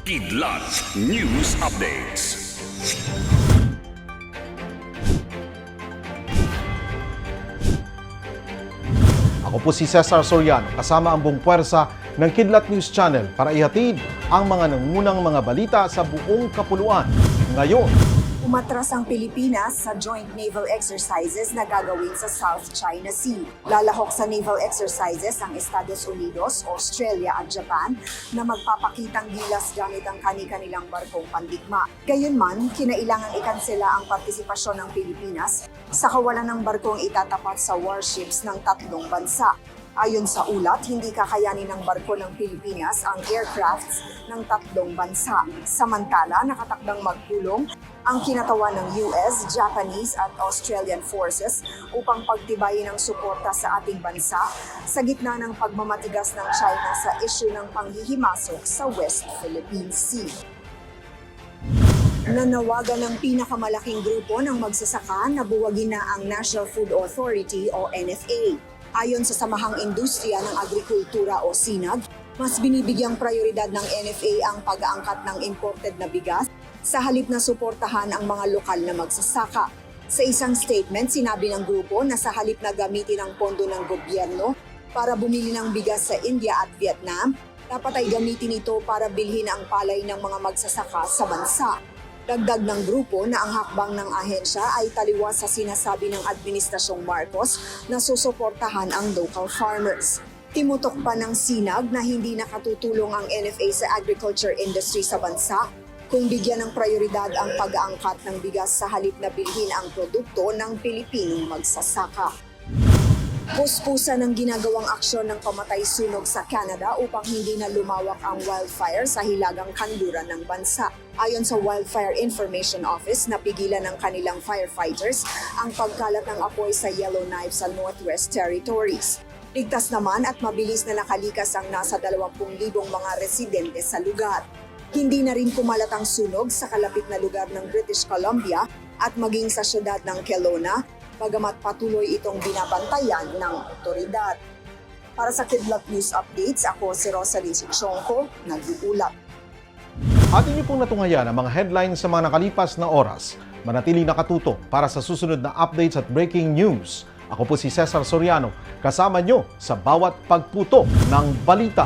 Kidlat News Updates. Ako po si Cesar Soriano, kasama ang buong puwersa ng Kidlat News Channel para ihatid ang mga nangunang mga balita sa buong kapuluan. Ngayon, Umatras ang Pilipinas sa joint naval exercises na gagawin sa South China Sea. Lalahok sa naval exercises ang Estados Unidos, Australia at Japan na magpapakitang gilas gamit ang kani-kanilang barkong pandigma. Gayunman, kinailangan ikansela ang partisipasyon ng Pilipinas sa kawalan ng barkong itatapat sa warships ng tatlong bansa. Ayon sa ulat, hindi kakayanin ng barko ng Pilipinas ang aircrafts ng tatlong bansa. Samantala, nakatakdang magpulong ang kinatawan ng US, Japanese at Australian forces upang pagtibayin ang suporta sa ating bansa sa gitna ng pagmamatigas ng China sa isyu ng panghihimasok sa West Philippine Sea. Nanawagan ng pinakamalaking grupo ng magsasaka na buwagin na ang National Food Authority o NFA. Ayon sa Samahang Industriya ng Agrikultura o SINAG, mas binibigyang prioridad ng NFA ang pag-aangkat ng imported na bigas sa halip na suportahan ang mga lokal na magsasaka. Sa isang statement, sinabi ng grupo na sa halip na gamitin ang pondo ng gobyerno para bumili ng bigas sa India at Vietnam, dapat ay gamitin ito para bilhin ang palay ng mga magsasaka sa bansa. Dagdag ng grupo na ang hakbang ng ahensya ay taliwas sa sinasabi ng Administrasyong Marcos na susuportahan ang local farmers. Timutok pa ng sinag na hindi nakatutulong ang NFA sa agriculture industry sa bansa kung bigyan ng prioridad ang pag-aangkat ng bigas sa halip na bilhin ang produkto ng Pilipinong magsasaka. Puspusa ng ginagawang aksyon ng pamatay sunog sa Canada upang hindi na lumawak ang wildfire sa hilagang kanluran ng bansa. Ayon sa Wildfire Information Office, napigilan ng kanilang firefighters ang pagkalat ng apoy sa Yellowknife sa Northwest Territories. Ligtas naman at mabilis na nakalikas ang nasa 20,000 mga residente sa lugar. Hindi na rin kumalat ang sunog sa kalapit na lugar ng British Columbia at maging sa syudad ng Kelowna, bagamat patuloy itong binabantayan ng otoridad. Para sa Kidlat News Updates, ako si Rosalie Sichonko, nag-uulat. atin niyo pong natungayan ang mga headlines sa mga nakalipas na oras. Manatiling nakatuto para sa susunod na updates at breaking news. Ako po si Cesar Soriano, kasama nyo sa bawat pagputo ng balita.